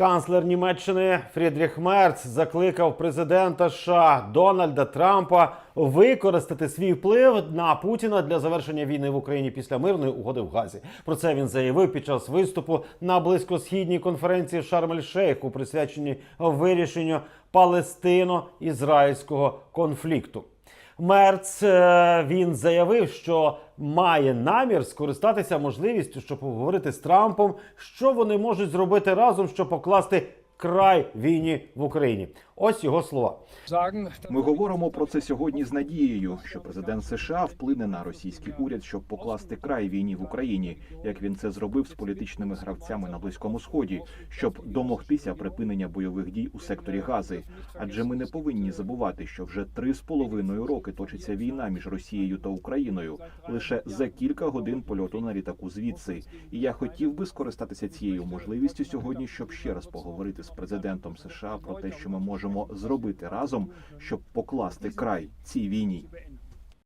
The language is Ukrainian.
Канцлер Німеччини Фрідріх Мерц закликав президента США Дональда Трампа використати свій вплив на Путіна для завершення війни в Україні після мирної угоди в Газі. Про це він заявив під час виступу на близькосхідній конференції в Шарм-ель-Шейху, присвяченій вирішенню палестино-ізраїльського конфлікту. Мерц е, він заявив, що має намір скористатися можливістю, щоб поговорити з Трампом, що вони можуть зробити разом, щоб покласти край війні в Україні. Ось його слова. Ми говоримо про це сьогодні з надією, що президент США вплине на російський уряд, щоб покласти край війні в Україні, як він це зробив з політичними гравцями на близькому сході, щоб домогтися припинення бойових дій у секторі Гази. Адже ми не повинні забувати, що вже три з половиною роки точиться війна між Росією та Україною лише за кілька годин польоту на літаку звідси. І я хотів би скористатися цією можливістю сьогодні, щоб ще раз поговорити з президентом США про те, що ми можемо зробити разом, щоб покласти край цій війні.